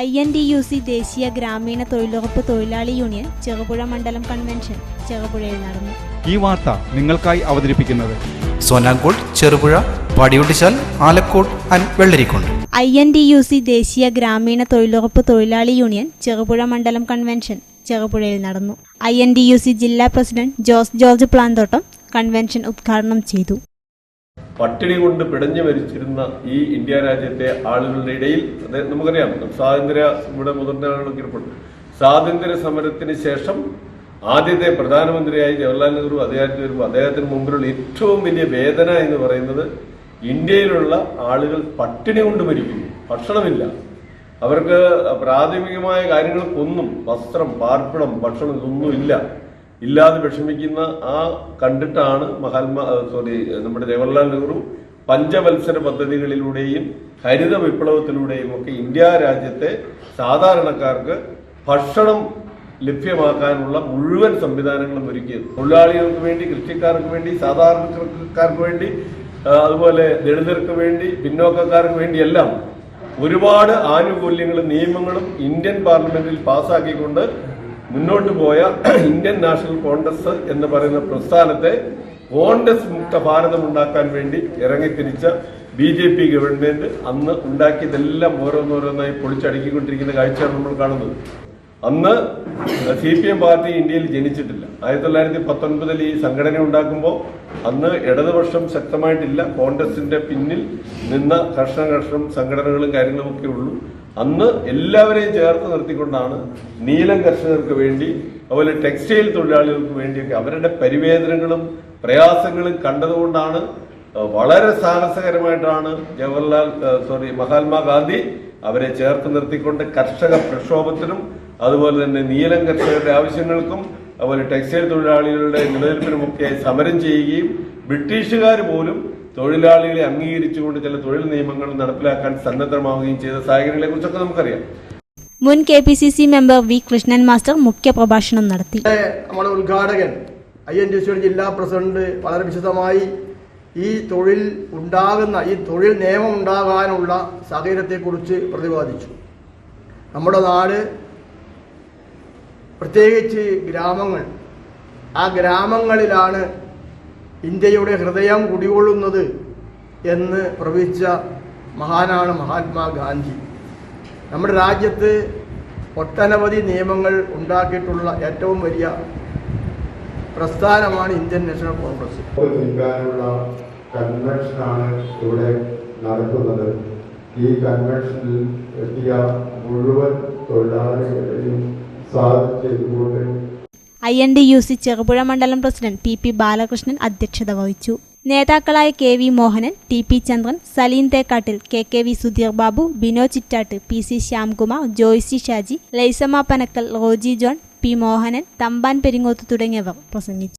I N D U C ദേശീയ ഗ്രാമീണ തൊഴിലുറപ്പ് തൊഴിലാളി യൂണിയൻ ചെറുപുഴ മണ്ഡലം കൺവെൻഷൻ ചെറുപുഴയിൽ നടന്നു. ഈ വാർത്ത നിങ്ങൾക്കായി അവതരിപ്പിക്കുന്നത് സോനാങ്കോട് Cherupuzha Padiyottuchal Alakode and Vellarikkottu I N D U C ദേശീയ ഗ്രാമീണ തൊഴിലുറപ്പ് തൊഴിലാളി യൂണിയൻ ചെറുപുഴ മണ്ഡലം കൺവെൻഷൻ ചെറുപുഴയിൽ നടന്നു. I N D U C ജില്ലാ president Jose George Planthottam convention ഉദ്ഘാടനം ചെയ്തു. പട്ടിണി കൊണ്ട് പിടഞ്ഞു മരിച്ചിരുന്ന ഈ ഇന്ത്യ രാജ്യത്തെ ആളുകളുടെ ഇടയിൽ നമുക്കറിയാം സ്വാതന്ത്ര്യ ഇവിടെ മുതിർന്ന ഇരിപ്പുണ്ട്. സ്വാതന്ത്ര്യ സമരത്തിന് ശേഷം ആദ്യത്തെ പ്രധാനമന്ത്രിയായി ജവഹർലാൽ നെഹ്റു അദ്ദേഹത്തിന് വരുമ്പോൾ അദ്ദേഹത്തിന് മുമ്പിലുള്ള ഏറ്റവും വലിയ വേദന എന്ന് പറയുന്നത് ഇന്ത്യയിലുള്ള ആളുകൾ പട്ടിണി കൊണ്ട് മരിക്കുന്നു. ഭക്ഷണമില്ല. അവർക്ക് പ്രാഥമികമായ കാര്യങ്ങൾക്കൊന്നും വസ്ത്രം പാർപ്പിടം ഭക്ഷണം ഇതൊന്നും ഇല്ല ഇല്ലാതെ വിഷമിക്കുന്ന ആ കണ്ടിട്ടാണ് മഹാത്മാ സോറി നമ്മുടെ ജവഹർലാൽ നെഹ്റു പഞ്ചവത്സര പദ്ധതികളിലൂടെയും ഹരിത വിപ്ലവത്തിലൂടെയും ഒക്കെ ഇന്ത്യ രാജ്യത്തെ സാധാരണക്കാർക്ക് ഭക്ഷണം ലഭ്യമാക്കാനുള്ള മുഴുവൻ സംവിധാനങ്ങളും ഒരുക്കിയത്. തൊഴിലാളികൾക്ക് വേണ്ടി കൃഷിക്കാർക്ക് വേണ്ടി സാധാരണക്കാർക്ക് വേണ്ടി അതുപോലെ ദളിതർക്ക് വേണ്ടി പിന്നോക്കക്കാർക്ക് വേണ്ടിയെല്ലാം ഒരുപാട് ആനുകൂല്യങ്ങളും നിയമങ്ങളും ഇന്ത്യൻ പാർലമെന്റിൽ പാസ്സാക്കിക്കൊണ്ട് മുന്നോട്ട് പോയ ഇന്ത്യൻ നാഷണൽ കോൺഗ്രസ് എന്ന് പറയുന്ന പ്രസ്ഥാനത്തെ കോൺഗ്രസ് മുക്ത ഭാരതം ഉണ്ടാക്കാൻ വേണ്ടി ഇറങ്ങിത്തിരിച്ച ബി ജെ പി ഗവൺമെന്റ് അന്ന് ഉണ്ടാക്കിയതെല്ലാം ഓരോന്നോരോന്നായി പൊളിച്ചടുക്കിക്കൊണ്ടിരിക്കുന്ന കാഴ്ചയാണ് നമ്മൾ കാണുന്നത്. അന്ന് സി പി എം പാർട്ടി ഇന്ത്യയിൽ ജനിച്ചിട്ടില്ല. ആയിരത്തി തൊള്ളായിരത്തി പത്തൊൻപതിൽ ഈ സംഘടന ഉണ്ടാക്കുമ്പോൾ അന്ന് ഇടതുപക്ഷം ശക്തമായിട്ടില്ല. കോൺഗ്രസിന്റെ പിന്നിൽ നിന്ന കർഷക കർഷകം സംഘടനകളും കാര്യങ്ങളും ഒക്കെ ഉള്ളൂ. അന്ന് എല്ലാവരെയും ചേർത്ത് നിർത്തിക്കൊണ്ടാണ് നീലം കർഷകർക്ക് വേണ്ടി അതുപോലെ ടെക്സ്റ്റൈൽ തൊഴിലാളികൾക്ക് വേണ്ടിയൊക്കെ അവരുടെ പരിവേദനങ്ങളും പ്രയാസങ്ങളും കണ്ടതുകൊണ്ടാണ് വളരെ സാഹസകരമായിട്ടാണ് ജവഹർലാൽ സോറി മഹാത്മാഗാന്ധി അവരെ ചേർത്ത് നിർത്തിക്കൊണ്ട് കർഷക പ്രക്ഷോഭത്തിനും അതുപോലെ തന്നെ നീലം കർഷകരുടെ ആവശ്യങ്ങൾക്കും അതുപോലെ ടെക്സ്റ്റൈൽ തൊഴിലാളികളുടെ നിലനിൽപ്പിനുമൊക്കെ സമരം ചെയ്യുകയും ബ്രിട്ടീഷുകാർ പോലും തൊഴിലാളികളെ അംഗീകരിച്ചുകൊണ്ട് ചില തൊഴിൽ നിയമങ്ങൾ നടപ്പിലാക്കാൻ സന്നദ്ധമാവുകയും ചെയ്ത സാഹചര്യങ്ങളെ കുറിച്ചൊക്കെ നമുക്കറിയാം. മുൻ K P C C member V Krishnan master മുഖ്യ പ്രഭാഷണം നടത്തി നമ്മുടെ ഉദ്ഘാടകൻ ഐ എൻ ടി സിയുടെ ജില്ലാ പ്രസിഡന്റ് വളരെ വിശദമായി ഈ തൊഴിൽ ഉണ്ടാകുന്ന ഈ തൊഴിൽ നിയമം ഉണ്ടാകാനുള്ള സാഹചര്യത്തെക്കുറിച്ച് പ്രതിപാദിച്ചു. നമ്മുടെ നാട് പ്രത്യേകിച്ച് ഗ്രാമങ്ങൾ ആ ഗ്രാമങ്ങളിലാണ് ഇന്ത്യയുടെ ഹൃദയം കുടികൊള്ളുന്നത് എന്ന് പ്രവചിച്ച മഹാനാണ് മഹാത്മാഗാന്ധി നമ്മുടെ രാജ്യത്ത് ഒട്ടനവധി നിയമങ്ങൾ ഉണ്ടാക്കിയിട്ടുള്ള ഏറ്റവും വലിയ പ്രസ്ഥാനമാണ് ഇന്ത്യൻ നാഷണൽ കോൺഗ്രസ്. കൺവെൻഷനാണ് ഇവിടെ നടക്കുന്നത്. ഈ കൺവെൻഷനിൽ എത്തിയ മുഴുവൻ തൊഴിലാളികളെയും സ്വാഗതം ചെയ്തുകൊണ്ട് I N D U C Cherupuzha മണ്ഡലം പ്രസിഡന്റ് പി പി ബാലകൃഷ്ണൻ അധ്യക്ഷത വഹിച്ചു. നേതാക്കളായ K V Mohanan T P Chandran Saleem Thekkattil K K V Sudheer Babu Bino Chittatt P C Shyamkumar Joycy Shaji Lyzamma Panakkal Roji John P Mohanan Thampan Peringoth തുടങ്ങിയവർ പ്രസംഗിച്ചു.